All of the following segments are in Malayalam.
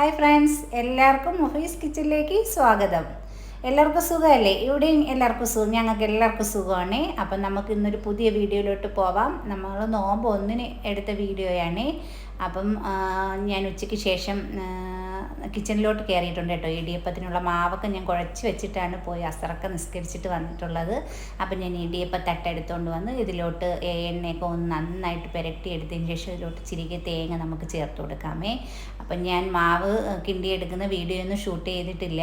ഹായ് ഫ്രണ്ട്സ് എല്ലാവർക്കും മുഫീസ് കിച്ചണിലേക്ക് സ്വാഗതം. എല്ലാവർക്കും സുഖമല്ലേ? ഇവിടെയും എല്ലാവർക്കും സുഖം. ഞങ്ങൾക്ക് എല്ലാവർക്കും സുഖമാണ്. അപ്പം നമുക്ക് ഇന്നൊരു പുതിയ വീഡിയോയിലോട്ട് പോവാം. നമ്മൾ നോമ്പ് ഒന്നിന് എടുത്ത വീഡിയോയാണ്. അപ്പം ഞാൻ ഉച്ചയ്ക്ക് ശേഷം കിച്ചണിലോട്ട് കയറിയിട്ടുണ്ട് കേട്ടോ. ഇടിയപ്പത്തിനുള്ള മാവൊക്കെ ഞാൻ കുഴച്ച് വെച്ചിട്ടാണ് പോയി അസറൊക്കെ നിസ്കരിച്ചിട്ട് വന്നിട്ടുള്ളത്. അപ്പം ഞാൻ ഇടിയപ്പ തട്ടെടുത്തുകൊണ്ട് വന്ന് ഇതിലോട്ട് എണ്ണയൊക്കെ ഒന്ന് നന്നായിട്ട് പുരട്ടി എടുത്തതിന് ശേഷം ഇതിലോട്ട് ചിരികെ തേങ്ങ നമുക്ക് ചേർത്ത് കൊടുക്കാമേ. അപ്പം ഞാൻ മാവ് കിണ്ടിയെടുക്കുന്ന വീഡിയോ ഒന്നും ഷൂട്ട് ചെയ്തിട്ടില്ല.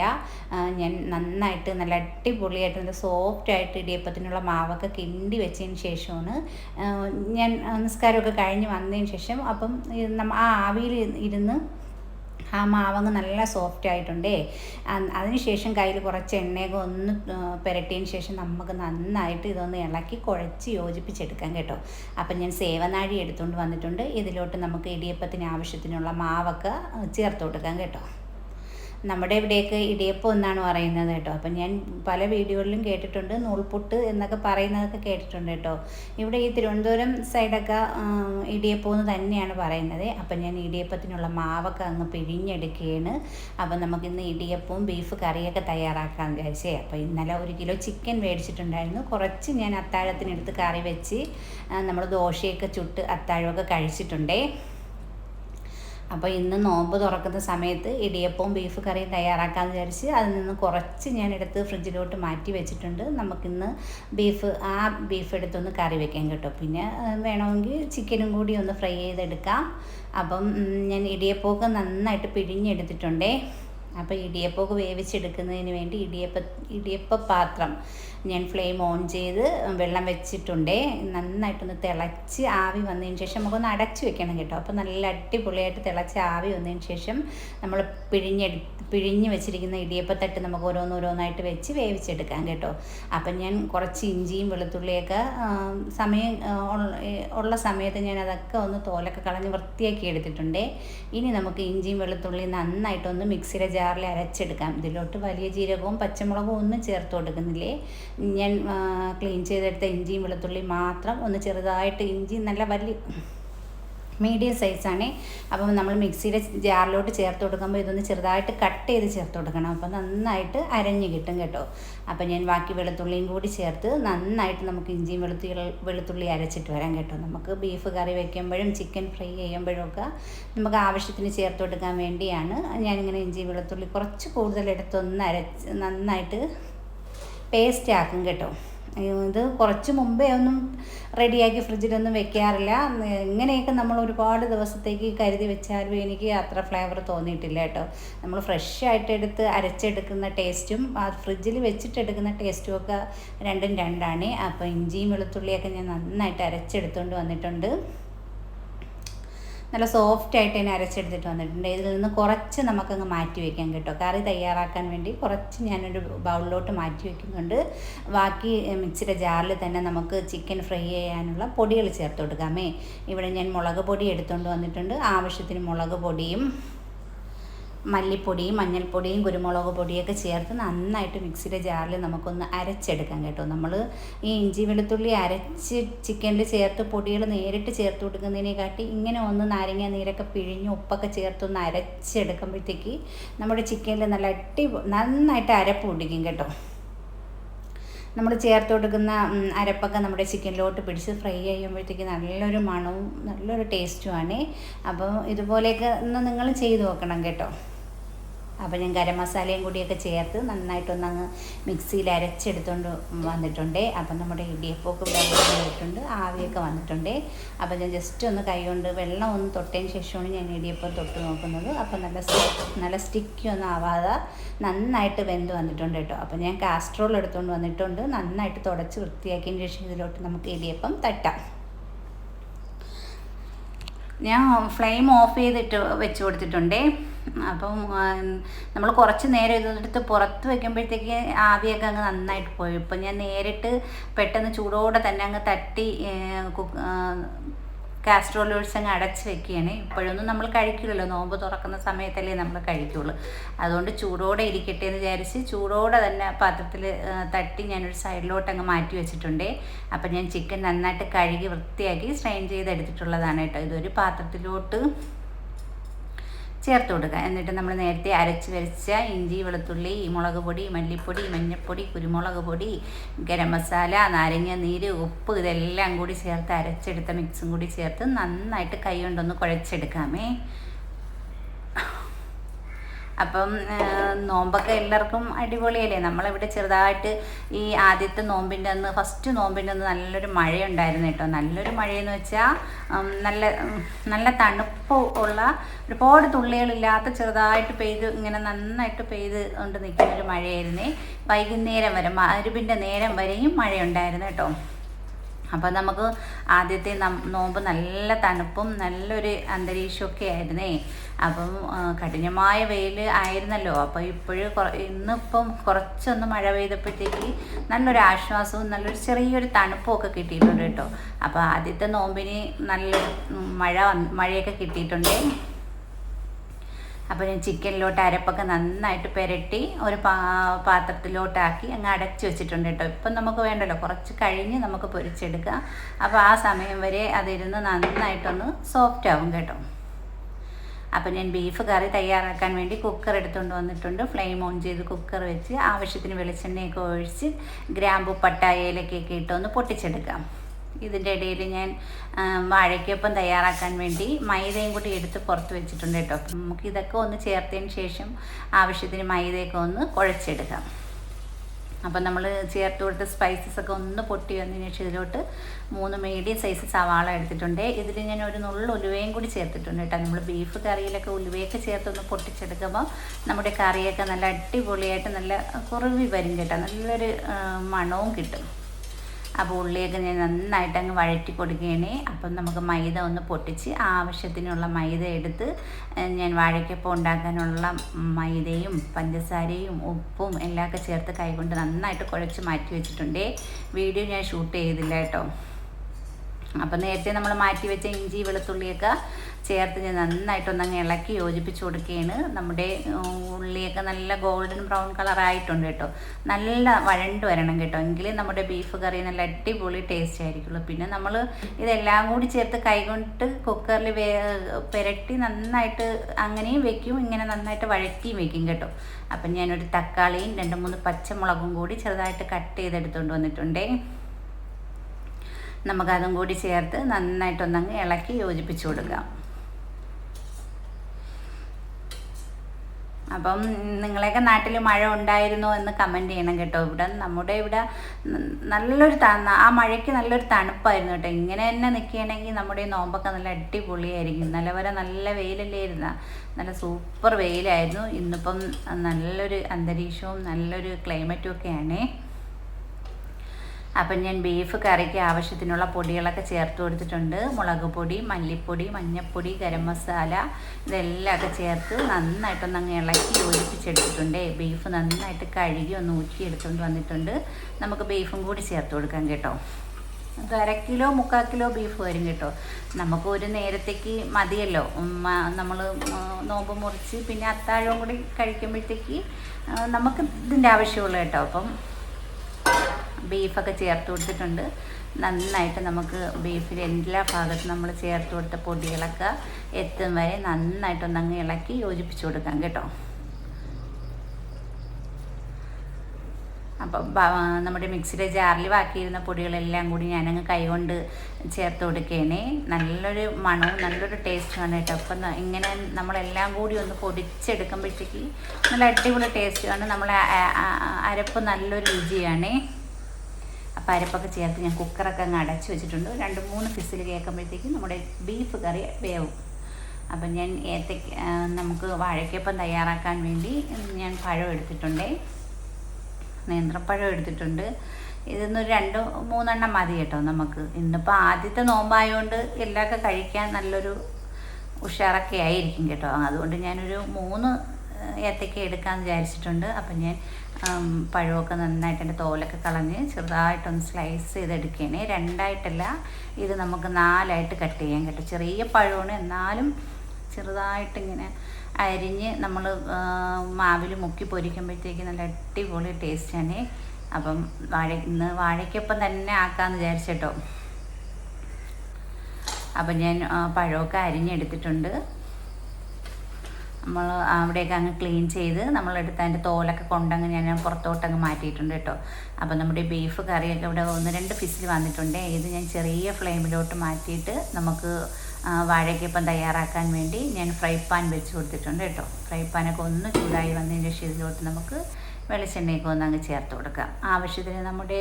ഞാൻ നന്നായിട്ട് നല്ല അടിപൊളിയായിട്ട് നല്ല സോഫ്റ്റ് ആയിട്ട് ഇടിയപ്പത്തിനുള്ള മാവൊക്കെ കിണ്ടി വെച്ചതിന് ശേഷമാണ് ഞാൻ നിസ്കാരമൊക്കെ കഴിഞ്ഞ് വന്നതിന് ശേഷം അപ്പം ആ ആവിയിൽ ഇരുന്ന് ആ മാവങ്ങ് നല്ല സോഫ്റ്റ് ആയിട്ടുണ്ടേ. അതിനുശേഷം കയ്യിൽ കുറച്ച് എണ്ണയൊക്കെ ഒന്ന് പുരട്ടിയതിന് ശേഷം നമുക്ക് നന്നായിട്ട് ഇതൊന്ന് ഇളക്കി കുഴച്ച് യോജിപ്പിച്ചെടുക്കാം കേട്ടോ. അപ്പം ഞാൻ സേവനാഴി എടുത്തുകൊണ്ട് വന്നിട്ടുണ്ട്. ഇതിലോട്ട് നമുക്ക് ഇടിയപ്പത്തിന് ആവശ്യത്തിനുള്ള മാവൊക്കെ ചേർത്ത് കൊടുക്കാം കേട്ടോ. നമ്മുടെ ഇവിടെയൊക്കെ ഇടിയപ്പം എന്നാണ് പറയുന്നത് കേട്ടോ. അപ്പം ഞാൻ പല വീഡിയോകളിലും കേട്ടിട്ടുണ്ട്. നൂൽപുട്ട് എന്നൊക്കെ പറയുന്നതൊക്കെ കേട്ടിട്ടുണ്ട് കേട്ടോ. ഇവിടെ ഈ തിരുവനന്തപുരം സൈഡൊക്കെ ഇടിയപ്പം എന്ന് തന്നെയാണ് പറയുന്നത്. അപ്പം ഞാൻ ഇടിയപ്പത്തിനുള്ള മാവൊക്കെ അങ്ങ് പിഴിഞ്ഞെടുക്കുകയാണ്. അപ്പം നമുക്കിന്ന് ഇടിയപ്പവും ബീഫ് കറിയൊക്കെ തയ്യാറാക്കാൻ വിചാരിച്ചേ. അപ്പോൾ ഇന്നലെ ഒരു കിലോ ചിക്കൻ മേടിച്ചിട്ടുണ്ടായിരുന്നു. കുറച്ച് ഞാൻ അത്താഴത്തിനെടുത്ത് കറി വെച്ച് നമ്മൾ ദോശയൊക്കെ ചുട്ട് അത്താഴമൊക്കെ കഴിച്ചിട്ടുണ്ടേ. അപ്പോൾ ഇന്ന് നോമ്പ് തുറക്കുന്ന സമയത്ത് ഇടിയപ്പവും ബീഫ് കറിയും തയ്യാറാക്കാമെന്ന് വിചാരിച്ച് അതിൽ നിന്ന് കുറച്ച് ഞാൻ എടുത്ത് ഫ്രിഡ്ജിലോട്ട് മാറ്റി വെച്ചിട്ടുണ്ട്. നമുക്കിന്ന് ബീഫ് ആ ബീഫ് എടുത്തൊന്ന് കറി വെക്കാം കേട്ടോ. പിന്നെ വേണമെങ്കിൽ ചിക്കനും കൂടി ഒന്ന് ഫ്രൈ ചെയ്തെടുക്കാം. അപ്പം ഞാൻ ഇടിയപ്പമൊക്കെ നന്നായിട്ട് പിഴിഞ്ഞെടുത്തിട്ടുണ്ടേ. അപ്പോൾ ഇടിയപ്പമൊക്കെ വേവിച്ചെടുക്കുന്നതിന് വേണ്ടി ഇടിയപ്പ ഇടിയപ്പ പാത്രം ഞാൻ ഫ്ലെയിം ഓൺ ചെയ്ത് വെള്ളം വെച്ചിട്ടുണ്ടേ. നന്നായിട്ടൊന്ന് തിളച്ച് ആവി വന്നതിന് ശേഷം നമുക്കൊന്ന് അടച്ചു വെക്കണം കേട്ടോ. അപ്പോൾ നല്ല അടിപൊളിയായിട്ട് തിളച്ച് ആവി വന്നതിന് ശേഷം നമ്മൾ പിഴിഞ്ഞെടു പിഴിഞ്ഞ് വെച്ചിരിക്കുന്ന ഇടിയപ്പത്തട്ട് നമുക്ക് ഓരോന്നോരോന്നായിട്ട് വെച്ച് വേവിച്ചെടുക്കാം കേട്ടോ. അപ്പം ഞാൻ കുറച്ച് ഇഞ്ചിയും വെളുത്തുള്ളിയൊക്കെ സമയം ഉള്ള- സമയത്ത് ഞാൻ അതൊക്കെ ഒന്ന് തോലൊക്കെ കളഞ്ഞ് വൃത്തിയാക്കി എടുത്തിട്ടുണ്ടേ. ഇനി നമുക്ക് ഇഞ്ചിയും വെളുത്തുള്ളിയും നന്നായിട്ടൊന്ന് മിക്സിയുടെ ജാറിൽ അരച്ചെടുക്കാം. ഇതിലോട്ട് വലിയ ജീരകവും പച്ചമുളകും ഒന്നും ചേർത്ത് കൊടുക്കുന്നില്ലേ? ഞാൻ ക്ലീൻ ചെയ്തെടുത്ത ഇഞ്ചിയും വെളുത്തുള്ളിയും മാത്രം ഒന്ന് ചെറുതായിട്ട് ഇഞ്ചി നല്ല വലിയ മീഡിയം സൈസാണ് അപ്പം നമ്മൾ മിക്സിയുടെ ജാറിലോട്ട് ചേർത്ത് കൊടുക്കുമ്പോൾ ഇതൊന്ന് ചെറുതായിട്ട് കട്ട് ചെയ്ത് ചേർത്ത് കൊടുക്കണം. അപ്പം നന്നായിട്ട് അരഞ്ഞ് കിട്ടും കേട്ടോ. അപ്പം ഞാൻ ബാക്കി വെളുത്തുള്ളിയും കൂടി ചേർത്ത് നന്നായിട്ട് നമുക്ക് ഇഞ്ചിയും വെളുത്തുള്ളി വെളുത്തുള്ളി അരച്ചിട്ട് വരാം കേട്ടോ. നമുക്ക് ബീഫ് കറി വയ്ക്കുമ്പോഴും ചിക്കൻ ഫ്രൈ ചെയ്യുമ്പോഴും ഒക്കെ നമുക്ക് ആവശ്യത്തിന് ചേർത്ത് കൊടുക്കാൻ വേണ്ടിയാണ് ഞാനിങ്ങനെ ഇഞ്ചി വെളുത്തുള്ളി കുറച്ച് കൂടുതൽ എടുത്തൊന്ന് അരച്ച് നന്നായിട്ട് പേസ്റ്റ് ആക്കും കേട്ടോ. ഇത് കുറച്ച് മുമ്പേ ഒന്നും റെഡിയാക്കി ഫ്രിഡ്ജിലൊന്നും വെക്കാറില്ല. ഇങ്ങനെയൊക്കെ നമ്മൾ ഒരുപാട് ദിവസത്തേക്ക് കരുതി വെച്ചാലും എനിക്ക് അത്ര ഫ്ലേവർ തോന്നിയിട്ടില്ല കേട്ടോ. നമ്മൾ ഫ്രഷ് ആയിട്ട് എടുത്ത് അരച്ചെടുക്കുന്ന ടേസ്റ്റും ആ ഫ്രിഡ്ജിൽ വെച്ചിട്ടെടുക്കുന്ന ടേസ്റ്റും ഒക്കെ രണ്ടും രണ്ടാണ്. അപ്പോൾ ഇഞ്ചിയും വെളുത്തുള്ളിയൊക്കെ ഞാൻ നന്നായിട്ട് അരച്ചെടുത്തുകൊണ്ട് വന്നിട്ടുണ്ട്. നല്ല സോഫ്റ്റ് ആയിട്ട് തന്നെ അരച്ചെടുത്തിട്ട് വന്നിട്ടുണ്ട്. ഇതിൽ നിന്ന് കുറച്ച് നമുക്കങ്ങ് മാറ്റി വെക്കാം കേട്ടോ. കറി തയ്യാറാക്കാൻ വേണ്ടി കുറച്ച് ഞാനൊരു ബൗളിലോട്ട് മാറ്റി വെക്കുന്നുണ്ട്. ബാക്കി മിക്സിയുടെ ജാറിൽ തന്നെ നമുക്ക് ചിക്കൻ ഫ്രൈ ചെയ്യാനുള്ള പൊടികൾ ചേർത്ത് കൊടുക്കാമേ ഇവിടെ ഞാൻ മുളക് പൊടി എടുത്തുകൊണ്ട് വന്നിട്ടുണ്ട്. ആവശ്യത്തിന് മുളക് പൊടിയും മല്ലിപ്പൊടിയും മഞ്ഞൾപ്പൊടിയും കുരുമുളക് പൊടിയൊക്കെ ചേർത്ത് നന്നായിട്ട് മിക്സിയുടെ ജാറിൽ നമുക്കൊന്ന് അരച്ചെടുക്കാം കേട്ടോ. നമ്മൾ ഈ ഇഞ്ചി വെളുത്തുള്ളി അരച്ച് ചിക്കനിൽ ചേർത്ത് പൊടികൾ നേരിട്ട് ചേർത്ത് കൊടുക്കുന്നതിനെക്കാട്ടി ഇങ്ങനെ ഒന്ന് നാരങ്ങ നീരൊക്കെ പിഴിഞ്ഞ് ഉപ്പൊക്കെ ചേർത്തൊന്ന് അരച്ചെടുക്കുമ്പോഴത്തേക്ക് നമ്മുടെ ചിക്കനിൽ നല്ല അട്ടി നന്നായിട്ട് അരപ്പ് പിടിക്കും കേട്ടോ. നമ്മൾ ചേർത്ത് കൊടുക്കുന്ന അരപ്പൊക്കെ നമ്മുടെ ചിക്കനിലോട്ട് പിടിച്ച് ഫ്രൈ ചെയ്യുമ്പോഴത്തേക്ക് നല്ലൊരു മണവും നല്ലൊരു ടേസ്റ്റുമാണ് അപ്പോൾ ഇതുപോലെയൊക്കെ ഒന്ന് നിങ്ങൾ ചെയ്ത് നോക്കണം കേട്ടോ. അപ്പോൾ ഞാൻ ഗരം മസാലയും കൂടിയൊക്കെ ചേർത്ത് നന്നായിട്ടൊന്നങ്ങ് മിക്സിയിൽ അരച്ചെടുത്തുകൊണ്ട് വന്നിട്ടുണ്ട്. അപ്പം നമ്മുടെ ഇടിയപ്പമൊക്കെ ഇവിടെ വന്നിട്ടുണ്ട്. ആവിയൊക്കെ വന്നിട്ടുണ്ട്. അപ്പോൾ ഞാൻ ജസ്റ്റ് ഒന്ന് കൈകൊണ്ട് വെള്ളം ഒന്ന് തൊട്ടതിന് ശേഷമാണ് ഞാൻ ഇടിയപ്പം തൊട്ട് നോക്കുന്നത്. അപ്പോൾ നല്ല നല്ല സ്റ്റിക്കി ഒന്നും ആവാതെ നന്നായിട്ട് വെന്ത് വന്നിട്ടുണ്ട് കേട്ടോ. അപ്പോൾ ഞാൻ കാസ്ട്രോൾ എടുത്തുകൊണ്ട് വന്നിട്ടുണ്ട്. നന്നായിട്ട് തുടച്ച് വൃത്തിയാക്കിയതിന് ശേഷം ഇതിലോട്ട് നമുക്ക് ഇടിയപ്പം തട്ടാം. ഞാൻ ഫ്ലെയിം ഓഫ് ചെയ്തിട്ട് വെച്ച് കൊടുത്തിട്ടുണ്ടേ. അപ്പം നമ്മൾ കുറച്ച് നേരം ഇതെടുത്ത് പുറത്ത് വെക്കുമ്പോഴത്തേക്ക് ആവിയൊക്കെ അങ്ങ് നന്നായിട്ട് പോയി. ഇപ്പം ഞാൻ നേരിട്ട് പെട്ടെന്ന് ചൂടോടെ തന്നെ അങ്ങ് തട്ടി കാസ്ട്രോൾ ഒഴിച്ച് അങ്ങ് അടച്ച് വെക്കുകയാണ്. ഇപ്പോഴൊന്നും നമ്മൾ കഴിക്കില്ലല്ലോ നോമ്പ് തുറക്കുന്ന സമയത്തല്ലേ നമ്മൾ കഴിക്കുള്ളൂ. അതുകൊണ്ട് ചൂടോടെ ഇരിക്കട്ടെ എന്ന് വിചാരിച്ച് ചൂടോടെ തന്നെ പാത്രത്തിൽ തട്ടി ഞാനൊരു സൈഡിലോട്ട് അങ്ങ് മാറ്റി വെച്ചിട്ടുണ്ട്. അപ്പം ഞാൻ ചിക്കൻ നന്നായിട്ട് കഴുകി വൃത്തിയാക്കി സ്ട്രെയിൻ ചെയ്തെടുത്തിട്ടുള്ളതാണ് കേട്ടോ. ഇതൊരു പാത്രത്തിലോട്ട് ചേർത്ത് കൊടുക്കുക. എന്നിട്ട് നമ്മൾ നേരത്തെ അരച്ച് വരച്ച ഇഞ്ചി വെളുത്തുള്ളി മുളക് പൊടി മല്ലിപ്പൊടി മഞ്ഞൾപ്പൊടി കുരുമുളക് പൊടി ഗരം മസാല നാരങ്ങ നീര് ഉപ്പ് ഇതെല്ലാം കൂടി ചേർത്ത് അരച്ചെടുത്ത മിക്സും കൂടി ചേർത്ത് നന്നായിട്ട് കൈ കൊണ്ടൊന്ന് കുഴച്ചെടുക്കാമേ. അപ്പം നോമ്പൊക്കെ എല്ലാവർക്കും അടിപൊളിയല്ലേ? നമ്മളിവിടെ ചെറുതായിട്ട് ഈ ആദ്യത്തെ നോമ്പിന്റെ അന്ന് ഫസ്റ്റ് നോമ്പിന്റെ അന്ന് നല്ലൊരു മഴയുണ്ടായിരുന്നു കേട്ടോ. നല്ലൊരു മഴയെന്ന് വെച്ചാൽ നല്ല നല്ല തണുപ്പ് ഉള്ള ഒരുപാട് തുള്ളികളില്ലാത്ത ചെറുതായിട്ട് പെയ്ത് ഇങ്ങനെ നന്നായിട്ട് പെയ്ത് കൊണ്ട് നിൽക്കുന്നൊരു മഴയായിരുന്നേ. വൈകുന്നേരം വരെ മരുവിന്റെ നേരം വരെയും മഴയുണ്ടായിരുന്നു കേട്ടോ. അപ്പോൾ നമുക്ക് ആദ്യത്തെ നോമ്പ് നല്ല തണുപ്പും നല്ലൊരു അന്തരീക്ഷമൊക്കെ ആയിരുന്നേ. അപ്പം കഠിനമായ വെയിൽ ആയിരുന്നല്ലോ. അപ്പോൾ ഇപ്പോഴും ഇന്നിപ്പം കുറച്ചൊന്ന് മഴ പെയ്തപ്പോഴത്തേക്ക് നല്ലൊരു ആശ്വാസവും നല്ലൊരു ചെറിയൊരു തണുപ്പും ഒക്കെ കിട്ടിയിട്ടുണ്ട് കേട്ടോ. അപ്പോൾ ആദ്യത്തെ നോമ്പിന് നല്ല മഴ മഴയൊക്കെ കിട്ടിയിട്ടുണ്ട്. അപ്പോൾ ഞാൻ ചിക്കനിലോട്ട് അരപ്പൊക്കെ നന്നായിട്ട് പെരട്ടി ഒരു പാ പാത്രത്തിലോട്ടാക്കി അങ്ങ് അടച്ചു വെച്ചിട്ടുണ്ട് കേട്ടോ. ഇപ്പം നമുക്ക് വേണ്ടല്ലോ കുറച്ച് കഴിഞ്ഞ് നമുക്ക് പൊരിച്ചെടുക്കാം. അപ്പോൾ ആ സമയം വരെ അതിരുന്ന് നന്നായിട്ടൊന്ന് സോഫ്റ്റ് ആവും കേട്ടോ. അപ്പോൾ ഞാൻ ബീഫ് കറി തയ്യാറാക്കാൻ വേണ്ടി കുക്കർ എടുത്തുകൊണ്ട് വന്നിട്ടുണ്ട്. ഫ്ലെയിം ഓൺ ചെയ്ത് കുക്കർ വെച്ച് ആവശ്യത്തിന് വെളിച്ചെണ്ണയൊക്കെ ഒഴിച്ച് ഗ്രാമ്പു പട്ട ഏലക്കൊക്കെ ഇട്ടൊന്ന് പൊട്ടിച്ചെടുക്കാം. ഇതിന്റെ ഇടയിൽ ഞാൻ വാഴയ്ക്കൊപ്പം തയ്യാറാക്കാൻ വേണ്ടി മൈദയും കൂടി എടുത്ത് പുറത്ത് വെച്ചിട്ടുണ്ട് കേട്ടോ. നമുക്ക് ഇതൊക്കെ ഒന്ന് ചേർത്തതിന് ശേഷം ആവശ്യത്തിന് മൈദയൊക്കെ ഒന്ന് കുഴച്ചെടുക്കാം. അപ്പം നമ്മൾ ചേർത്ത് കൊടുത്ത സ്പൈസസ് ഒക്കെ ഒന്ന് പൊട്ടി വന്നതിന് ശേഷം ഇതിലോട്ട് മൂന്ന് മീഡിയം സൈസ് സവാള എടുത്തിട്ടുണ്ട്. ഇതിൽ ഞാൻ ഒരു നുള്ളിൽ ഉലുവയും കൂടി ചേർത്തിട്ടുണ്ട് കേട്ടോ. നമ്മൾ ബീഫ് കറിയിലൊക്കെ ഉലുവയൊക്കെ ചേർത്തൊന്ന് പൊട്ടിച്ചെടുക്കുമ്പോൾ നമ്മുടെ കറിയൊക്കെ നല്ല അടിപൊളിയായിട്ട് നല്ല കുറവി വരും കേട്ടോ. നല്ലൊരു മണവും കിട്ടും. അപ്പോൾ ഉള്ളിയൊക്കെ ഞാൻ നന്നായിട്ട് അങ്ങ് വഴറ്റി കൊടുക്കുകയാണ്. അപ്പം നമുക്ക് മൈദ ഒന്ന് പൊട്ടിച്ച് ആവശ്യത്തിനുള്ള മൈദ എടുത്ത് ഞാൻ വാഴയ്ക്കപ്പം ഉണ്ടാക്കാനുള്ള മൈദയും പഞ്ചസാരയും ഉപ്പും എല്ലാം എല്ലാമൊക്കെ ചേർത്ത് കൈകൊണ്ട് നന്നായിട്ട് കുഴച്ച് മാറ്റി വെച്ചിട്ടുണ്ട്. വീഡിയോ ഞാൻ ഷൂട്ട് ചെയ്തില്ല കേട്ടോ. അപ്പം നേരത്തെ നമ്മൾ മാറ്റി വെച്ച ഇഞ്ചി വെളുത്തുള്ളിയൊക്കെ ചേർത്ത് ഞാൻ നന്നായിട്ടൊന്നങ്ങ് ഇളക്കി യോജിപ്പിച്ച് കൊടുക്കുകയാണ്. നമ്മുടെ ഉള്ളിയൊക്കെ നല്ല ഗോൾഡൻ ബ്രൗൺ കളർ ആയിട്ടുണ്ട് കേട്ടോ. നല്ല വഴണ്ട് വരണം കേട്ടോ. എങ്കിലേ നമ്മുടെ ബീഫ് കറി നല്ല അടിപൊളി ടേസ്റ്റ് ആയിരിക്കുള്ളൂ. പിന്നെ നമ്മൾ ഇതെല്ലാം കൂടി ചേർത്ത് കൈകൊണ്ട് കുക്കറിൽ വേ പുരട്ടി നന്നായിട്ട് അങ്ങനെയും വെക്കും. ഇങ്ങനെ നന്നായിട്ട് വഴറ്റിയും വെക്കും കേട്ടോ. അപ്പം ഞാനൊരു തക്കാളിയും രണ്ട് മൂന്ന് പച്ചമുളകും കൂടി ചെറുതായിട്ട് കട്ട് ചെയ്തെടുത്തുകൊണ്ട് വന്നിട്ടുണ്ടേ. നമുക്കതും കൂടി ചേർത്ത് നന്നായിട്ടൊന്നങ്ങ് ഇളക്കി യോജിപ്പിച്ചു കൊടുക്കാം. അപ്പം നിങ്ങളെയൊക്കെ നാട്ടിൽ മഴ ഉണ്ടായിരുന്നോ എന്ന് കമന്റ് ചെയ്യണം കേട്ടോ. ഇവിടെ നമ്മുടെ ഇവിടെ നല്ലൊരു ആ മഴയ്ക്ക് നല്ലൊരു തണുപ്പായിരുന്നു കേട്ടോ. ഇങ്ങനെ തന്നെ നിൽക്കുകയാണെങ്കിൽ നമ്മുടെ ഈ നോമ്പൊക്കെ നല്ല അടിപൊളിയായിരിക്കും. നല്ല വരെ നല്ല വെയിലല്ലേ ഇരുന്ന നല്ല സൂപ്പർ വെയിലായിരുന്നു. ഇന്നിപ്പം നല്ലൊരു അന്തരീക്ഷവും നല്ലൊരു ക്ലൈമറ്റും ഒക്കെയാണേ. അപ്പം ഞാൻ ബീഫ് കറിക്ക് ആവശ്യത്തിനുള്ള പൊടികളൊക്കെ ചേർത്ത് കൊടുത്തിട്ടുണ്ട്. മുളക് പൊടി മല്ലിപ്പൊടി മഞ്ഞൾപ്പൊടി ഗരം മസാല ഇതെല്ലാം ഒക്കെ ചേർത്ത് നന്നായിട്ടൊന്ന് അങ്ങ് ഇളക്കി യോജിപ്പിച്ചെടുത്തിട്ടുണ്ട്. ബീഫ് നന്നായിട്ട് കഴുകി ഒന്ന് ഊറ്റിയെടുത്തുകൊണ്ട് വന്നിട്ടുണ്ട്. നമുക്ക് ബീഫും കൂടി ചേർത്ത് കൊടുക്കാം കേട്ടോ. അര കിലോ മുക്കാൽ കിലോ ബീഫ് വരും കേട്ടോ. നമുക്ക് ഒരു നേരത്തേക്ക് മതിയല്ലോ. നമ്മൾ നോമ്പ് മുറിച്ച് പിന്നെ അത്താഴവും കൂടി കഴിക്കുമ്പോഴത്തേക്ക് നമുക്ക് ഇതിന്റെ ആവശ്യമുള്ളൂ കേട്ടോ. അപ്പം ബീഫൊക്കെ ചേർത്ത് കൊടുത്തിട്ടുണ്ട്. നന്നായിട്ട് നമുക്ക് ബീഫിൽ എല്ലാ ഭാഗത്തും നമ്മൾ ചേർത്ത് കൊടുത്ത പൊടികളൊക്കെ എത്തും വരെ നന്നായിട്ടൊന്നങ്ങ് ഇളക്കി യോജിപ്പിച്ച് കൊടുക്കാം കേട്ടോ. അപ്പോൾ നമ്മുടെ മിക്സിയുടെ ജാറിൽ ബാക്കിയിരുന്ന പൊടികളെല്ലാം കൂടി ഞാനങ്ങ് കൈകൊണ്ട് ചേർത്ത് കൊടുക്കുകയാണേ നല്ലൊരു മണവും നല്ലൊരു ടേസ്റ്റുമാണ് കേട്ടോ. അപ്പം ഇങ്ങനെ നമ്മളെല്ലാം കൂടി ഒന്ന് പൊടിച്ചെടുക്കുമ്പോഴത്തേക്ക് നല്ല അടിപൊളി ടേസ്റ്റുമാണ് നമ്മളെ അരപ്പ് നല്ലൊരു രുചിയാണേ. പരിപ്പൊക്കെ ചേർത്ത് ഞാൻ കുക്കറൊക്കെ അങ്ങ് അടച്ചു വെച്ചിട്ടുണ്ട്. രണ്ട് മൂന്ന് ഫിസിൽ കേൾക്കുമ്പോഴത്തേക്കും നമ്മുടെ ബീഫ് കറി വേവും. അപ്പം ഞാൻ ഏത്തക്ക നമുക്ക് വാഴയ്ക്കപ്പം തയ്യാറാക്കാൻ വേണ്ടി ഞാൻ പഴം എടുത്തിട്ടുണ്ട്. നേന്ത്രപ്പഴം എടുത്തിട്ടുണ്ട്. ഇതൊന്നൊരു രണ്ട് മൂന്നെണ്ണം മതി കേട്ടോ നമുക്ക്. ഇന്നിപ്പോൾ ആദ്യത്തെ നോമ്പായതുകൊണ്ട് എല്ലാമൊക്കെ കഴിക്കാൻ നല്ലൊരു ഉഷാറൊക്കെ ആയിരിക്കും കേട്ടോ. അതുകൊണ്ട് ഞാനൊരു മൂന്ന് ഏത്തക്ക എടുക്കാമെന്ന് വിചാരിച്ചിട്ടുണ്ട്. അപ്പം ഞാൻ പഴമൊക്കെ നന്നായിട്ട് എന്റെ തോലൊക്കെ കളഞ്ഞ് ചെറുതായിട്ടൊന്ന് സ്ലൈസ് ചെയ്തെടുക്കുകയാണ് രണ്ടായിട്ടല്ല ഇത് നമുക്ക് നാലായിട്ട് കട്ട് ചെയ്യാൻ കേട്ടോ ചെറിയ പഴമാണ് എന്നാലും ചെറുതായിട്ടിങ്ങനെ അരിഞ്ഞ് നമ്മൾ മാവിൽ മുക്കി പൊരിക്കുമ്പോഴത്തേക്ക് നല്ല അടിപൊളി ടേസ്റ്റാണ്. അപ്പം വാഴ ഇന്ന് വാഴയ്ക്കൊപ്പം തന്നെ ആക്കാമെന്ന് വിചാരിച്ചിട്ടോ. അപ്പം ഞാൻ പഴമൊക്കെ അരിഞ്ഞെടുത്തിട്ടുണ്ട്. നമ്മൾ അവിടെയൊക്കെ അങ്ങ് ക്ലീൻ ചെയ്ത് നമ്മളെടുത്ത് അതിന്റെ തോലൊക്കെ കൊണ്ടങ്ങ് ഞാൻ പുറത്തോട്ടങ്ങ് മാറ്റിയിട്ടുണ്ട് കേട്ടോ. അപ്പോൾ നമ്മുടെ ബീഫ് കറിയൊക്കെ ഇവിടെ ഒന്ന് രണ്ട് ഫിസിൽ വന്നിട്ടുണ്ട്. ഇത് ഞാൻ ചെറിയ ഫ്ലെയിമിലോട്ട് മാറ്റിയിട്ട് നമുക്ക് വാഴയ്ക്കപ്പം തയ്യാറാക്കാൻ വേണ്ടി ഞാൻ ഫ്രൈ പാൻ വെച്ച് കൊടുത്തിട്ടുണ്ട് കേട്ടോ. ഫ്രൈ പാനൊക്കെ ഒന്ന് ചൂടായി വന്നതിന്റെ ശേഷം നമുക്ക് വെളിച്ചെണ്ണയൊക്കെ ഒന്ന് അങ്ങ് ചേർത്ത് കൊടുക്കാം. ആവശ്യത്തിന് നമ്മുടെ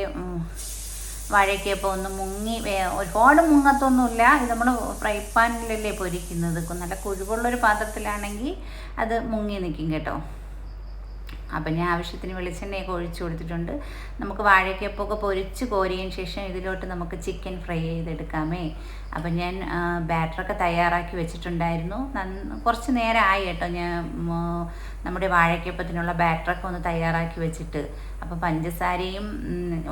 വാഴയ്ക്കപ്പം ഒന്ന് മുങ്ങി ഒരുപാട് മുങ്ങത്തൊന്നുമില്ല. ഇത് നമ്മൾ ഫ്രൈ പാനിലല്ലേ പൊരിക്കുന്നത്. നല്ല കുഴിവുള്ളൊരു പാത്രത്തിലാണെങ്കിൽ അത് മുങ്ങി നിൽക്കും കേട്ടോ. അപ്പം ഞാൻ ആവശ്യത്തിന് വെളിച്ചെണ്ണയൊക്കെ ഒഴിച്ചു കൊടുത്തിട്ടുണ്ട്. നമുക്ക് വാഴയ്ക്കപ്പൊക്കെ പൊരിച്ച് കോരിയതിന് ശേഷം ഇതിലോട്ട് നമുക്ക് ചിക്കൻ ഫ്രൈ ചെയ്തെടുക്കാമേ. അപ്പം ഞാൻ ബാറ്ററൊക്കെ തയ്യാറാക്കി വെച്ചിട്ടുണ്ടായിരുന്നു. കുറച്ച് നേരം ആയി കേട്ടോ ഞാൻ നമ്മുടെ വാഴക്കപ്പത്തിനുള്ള ബാറ്ററൊക്കെ ഒന്ന് തയ്യാറാക്കി വെച്ചിട്ട്. അപ്പോൾ പഞ്ചസാരയും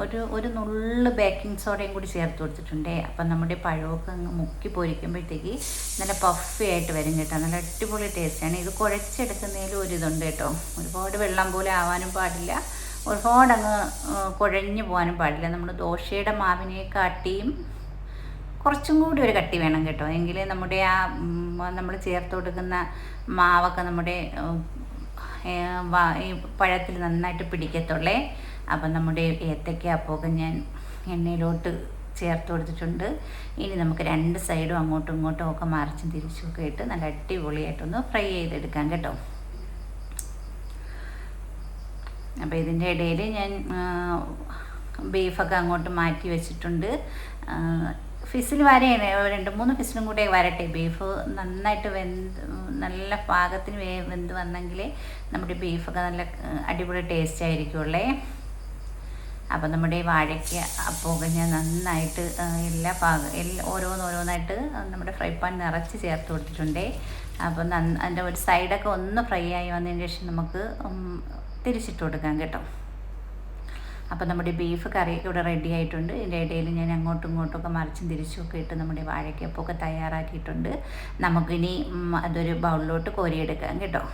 ഒരു ഒരു നുള്ള് ബേക്കിംഗ് സോഡയും കൂടി ചേർത്ത് കൊടുത്തിട്ടുണ്ടേ. അപ്പം നമ്മുടെ പഴമൊക്കെ അങ്ങ് മുക്കി പൊരിക്കുമ്പോഴത്തേക്ക് നല്ല പഫി ആയിട്ട് വരും കേട്ടോ. നല്ല അടിപൊളി ടേസ്റ്റാണ് ഇത് കുഴച്ചെടുക്കുന്നതിലും ഒരു ഇതുണ്ട് കേട്ടോ. ഒരുപാട് വെള്ളം പോലെ ആവാനും പാടില്ല. ഒരുപാട് അങ്ങ് കുഴഞ്ഞു പോകാനും പാടില്ല. നമ്മൾ ദോശയുടെ മാവിനെ കാട്ടിയും കുറച്ചും കൂടി ഒരു കട്ടി വേണം കേട്ടോ. എങ്കിൽ നമ്മുടെ ആ നമ്മൾ ചേർത്ത് കൊടുക്കുന്ന മാവൊക്കെ നമ്മുടെ ഈ പഴത്തിൽ നന്നായിട്ട് പിടിക്കത്തുള്ളേ. അപ്പം നമ്മുടെ ഏത്തയ്ക്ക അപ്പമൊക്കെ ഞാൻ എണ്ണയിലോട്ട് ചേർത്ത് കൊടുത്തിട്ടുണ്ട്. ഇനി നമുക്ക് രണ്ട് സൈഡും അങ്ങോട്ടും ഇങ്ങോട്ടും ഒക്കെ മറിച്ചും തിരിച്ചും ഒക്കെ ഇട്ട് നല്ല അടിപൊളിയായിട്ടൊന്ന് ഫ്രൈ ചെയ്തെടുക്കാം കേട്ടോ. അപ്പോൾ ഇതിന്റെ ഇടയിൽ ഞാൻ ബീഫൊക്കെ അങ്ങോട്ട് മാറ്റി വെച്ചിട്ടുണ്ട്. ഫിസിൽ വരയാണ് രണ്ട് മൂന്ന് ഫിസിലും കൂടെ വരട്ടെ. ബീഫ് നന്നായിട്ട് വെന്ത് നല്ല പാകത്തിന് വേ വെന്ത് വന്നെങ്കിൽ നമ്മുടെ ബീഫൊക്കെ നല്ല അടിപൊളി ടേസ്റ്റ് ആയിരിക്കുമല്ലേ അപ്പം നമ്മുടെ ഈ വാഴയ്ക്ക് അപ്പോൾ ഞാൻ നന്നായിട്ട് എല്ലാ പാകം എല്ലാ ഓരോന്നോരോന്നായിട്ട് നമ്മുടെ ഫ്രൈ പാൻ നിറച്ച് ചേർത്ത് കൊടുത്തിട്ടുണ്ട്. അപ്പം നന്ന അതിന്റെ ഒരു സൈഡൊക്കെ ഒന്ന് ഫ്രൈ ആയി വന്നതിന് ശേഷം നമുക്ക് തിരിച്ചിട്ട് കൊടുക്കാം കേട്ടോ. അപ്പോൾ നമ്മുടെ ബീഫ് കറി ഇവിടെ റെഡി ആയിട്ടുണ്ട്. ഇതിന്റെ ഇടയിൽ ഞാൻ അങ്ങോട്ടും ഇങ്ങോട്ടും ഒക്കെ മറിച്ചും തിരിച്ചും ഒക്കെ ഇട്ട് നമ്മുടെ വാഴയ്ക്കപ്പൊക്കെ തയ്യാറാക്കിയിട്ടുണ്ട്. നമുക്കിനി അതൊരു ബൗളിലോട്ട് കോരിയെടുക്കാം കേട്ടോ.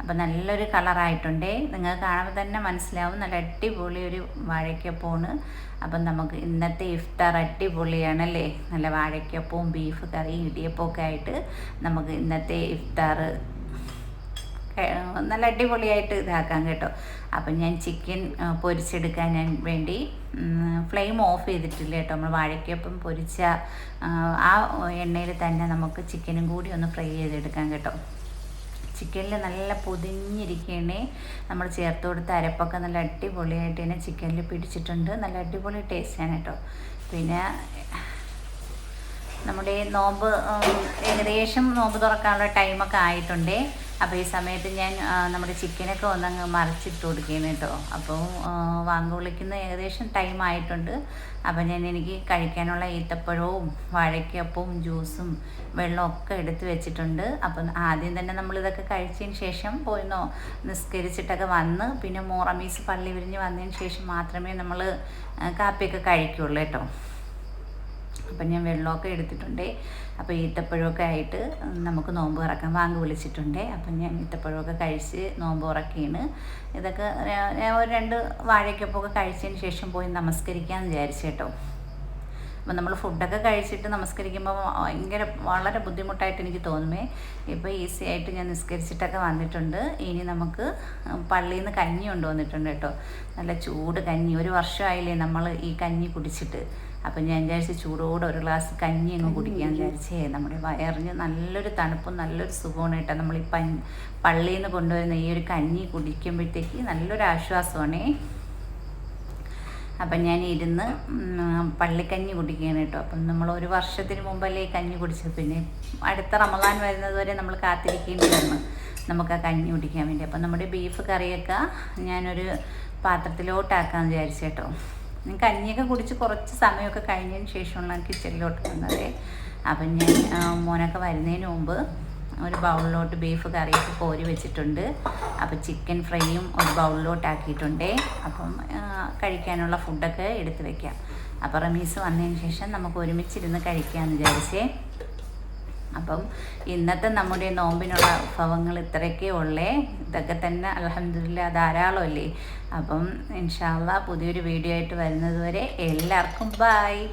അപ്പോൾ നല്ലൊരു കളറായിട്ടുണ്ടേ നിങ്ങൾ കാണുമ്പോൾ തന്നെ മനസ്സിലാവും. നല്ല അടിപൊളി ഒരു വാഴയ്ക്കപ്പമാണ് അപ്പം നമുക്ക് ഇന്നത്തെ ഇഫ്താർ അടിപൊളിയാണല്ലേ? നല്ല വാഴയ്ക്കപ്പവും ബീഫ് കറിയും ഇടിയപ്പമൊക്കെ ആയിട്ട് നമുക്ക് ഇന്നത്തെ ഇഫ്താർ നല്ല അടിപൊളിയായിട്ട് ഇതാക്കാം കേട്ടോ. അപ്പം ഞാൻ ചിക്കൻ പൊരിച്ചെടുക്കാൻ ഞാൻ വേണ്ടി ഫ്ലെയിം ഓഫ് ചെയ്തിട്ടില്ല കേട്ടോ. നമ്മൾ വാഴയ്ക്കൊപ്പം പൊരിച്ച ആ എണ്ണയിൽ തന്നെ നമുക്ക് ചിക്കനും കൂടി ഒന്ന് ഫ്രൈ ചെയ്തെടുക്കാം കേട്ടോ. ചിക്കനിൽ നല്ല പൊതിഞ്ഞിരിക്കണേ. നമ്മൾ ചേർത്ത് കൊടുത്ത അരപ്പൊക്കെ നല്ല അടിപൊളിയായിട്ട് തന്നെ ചിക്കനിൽ പിടിച്ചിട്ടുണ്ട്. നല്ല അടിപൊളി ടേസ്റ്റാണ് കേട്ടോ. പിന്നെ നമ്മുടെ നോമ്പ് ഏകദേശം നോമ്പ് തുറക്കാനുള്ള ടൈമൊക്കെ ആയിട്ടുണ്ട്. അപ്പോൾ ഈ സമയത്ത് ഞാൻ നമ്മുടെ ചിക്കനൊക്കെ ഒന്നങ്ങ് മറിച്ചിട്ട് കൊടുക്കുകയാണ് കേട്ടോ അപ്പോൾ വാങ്ങ വിളിക്കുന്ന ഏകദേശം ടൈം ആയിട്ടുണ്ട്. അപ്പോൾ ഞാൻ എനിക്ക് കഴിക്കാനുള്ള ഈത്തപ്പഴവും വാഴയ്ക്കപ്പവും ജ്യൂസും വെള്ളമൊക്കെ എടുത്തു വെച്ചിട്ടുണ്ട്. അപ്പം ആദ്യം തന്നെ നമ്മളിതൊക്കെ കഴിച്ചതിന് ശേഷം പോയി നോ നിസ്കരിച്ചിട്ടൊക്കെ വന്ന് പിന്നെ മോറമീസ് പള്ളി വിരിഞ്ഞ് വന്നതിന് ശേഷം മാത്രമേ നമ്മൾ കാപ്പിയൊക്കെ കഴിക്കുള്ളൂ കേട്ടോ. അപ്പം ഞാൻ വെള്ളമൊക്കെ എടുത്തിട്ടുണ്ട്. അപ്പോൾ ഈത്തപ്പഴമൊക്കെ ആയിട്ട് നമുക്ക് നോമ്പ് തുറക്കാൻ വാങ്ങി വിളിച്ചിട്ടുണ്ട്. അപ്പം ഞാൻ ഈത്തപ്പഴമൊക്കെ കഴിച്ച് നോമ്പ് തുറക്കുകയാണ്. ഇതൊക്കെ ഒരു രണ്ട് വാഴയ്ക്കൊപ്പമൊക്കെ കഴിച്ചതിന് ശേഷം പോയി നമസ്കരിക്കാമെന്ന് വിചാരിച്ചു കേട്ടോ. അപ്പം നമ്മൾ ഫുഡൊക്കെ കഴിച്ചിട്ട് നമസ്കരിക്കുമ്പോൾ ഭയങ്കര വളരെ ബുദ്ധിമുട്ടായിട്ട് എനിക്ക് തോന്നുമേ. ഇപ്പോൾ ഈസി ആയിട്ട് ഞാൻ നിസ്കരിച്ചിട്ടൊക്കെ വന്നിട്ടുണ്ട്. ഇനി നമുക്ക് പള്ളിയിൽ നിന്ന് കഞ്ഞി കൊണ്ടുവന്നിട്ടുണ്ട് കേട്ടോ. നല്ല ചൂട് കഞ്ഞി. ഒരു വർഷമായില്ലേ നമ്മൾ ഈ കഞ്ഞി കുടിച്ചിട്ട്. അപ്പം ഞാൻ വിചാരിച്ച് ചൂടോടെ ഒരു ഗ്ലാസ് കഞ്ഞി അങ്ങ് കുടിക്കാൻ വിചാരിച്ചേ. നമ്മുടെ വയറിന് നല്ലൊരു തണുപ്പും നല്ലൊരു സുഖമാണ് കേട്ടോ. നമ്മൾ ഈ പ പള്ളിയിൽ നിന്ന് കൊണ്ടുവരുന്ന ഈ ഒരു കഞ്ഞി കുടിക്കുമ്പോഴത്തേക്ക് നല്ലൊരു ആശ്വാസമാണേ. അപ്പം ഞാൻ ഇരുന്ന് പള്ളിക്കഞ്ഞി കുടിക്കുകയാണ് കേട്ടോ. അപ്പം നമ്മൾ ഒരു വർഷത്തിന് മുമ്പല്ലേ കഞ്ഞി കുടിച്ചത്. പിന്നെ അടുത്ത റമദാൻ വരുന്നത് വരെ നമ്മൾ കാത്തിരിക്കേണ്ടി വന്നു നമുക്ക് ആ കഞ്ഞി കുടിക്കാൻ വേണ്ടി. അപ്പം നമ്മുടെ ബീഫ് കറിയൊക്കെ ഞാനൊരു പാത്രത്തിലോട്ടാക്കാമെന്ന് വിചാരിച്ചു കേട്ടോ. കഞ്ഞിയൊക്കെ കുടിച്ച് കുറച്ച് സമയമൊക്കെ കഴിഞ്ഞതിന് ശേഷമുള്ള കിച്ചണിലോട്ട് വന്നത്. അപ്പം ഞാൻ മോനൊക്കെ വരുന്നതിന് മുമ്പ് ഒരു ബൗളിലോട്ട് ബീഫ് കറിയൊക്കെ കോരി വെച്ചിട്ടുണ്ട്. അപ്പോൾ ചിക്കൻ ഫ്രൈയും ഒരു ബൗളിലോട്ട് ആക്കിയിട്ടുണ്ട് അപ്പം കഴിക്കാനുള്ള ഫുഡൊക്കെ എടുത്ത് വെക്കാം. അപ്പോൾ റമീസ് വന്നതിന് ശേഷം നമുക്ക് ഒരുമിച്ചിരുന്ന് കഴിക്കാമെന്ന് വിചാരിച്ചേ. അപ്പം ഇന്നത്തെ നമ്മുടെ നോമ്പിനുള്ള ഭവങ്ങൾ ഇത്രയൊക്കെ ഉള്ളേ. ഇതൊക്കെ തന്നെ അലഹമില്ല ധാരാളമല്ലേ? അപ്പം ഇൻഷാല്ല പുതിയൊരു വീഡിയോ ആയിട്ട് വരുന്നതുവരെ എല്ലാവർക്കും ബായ്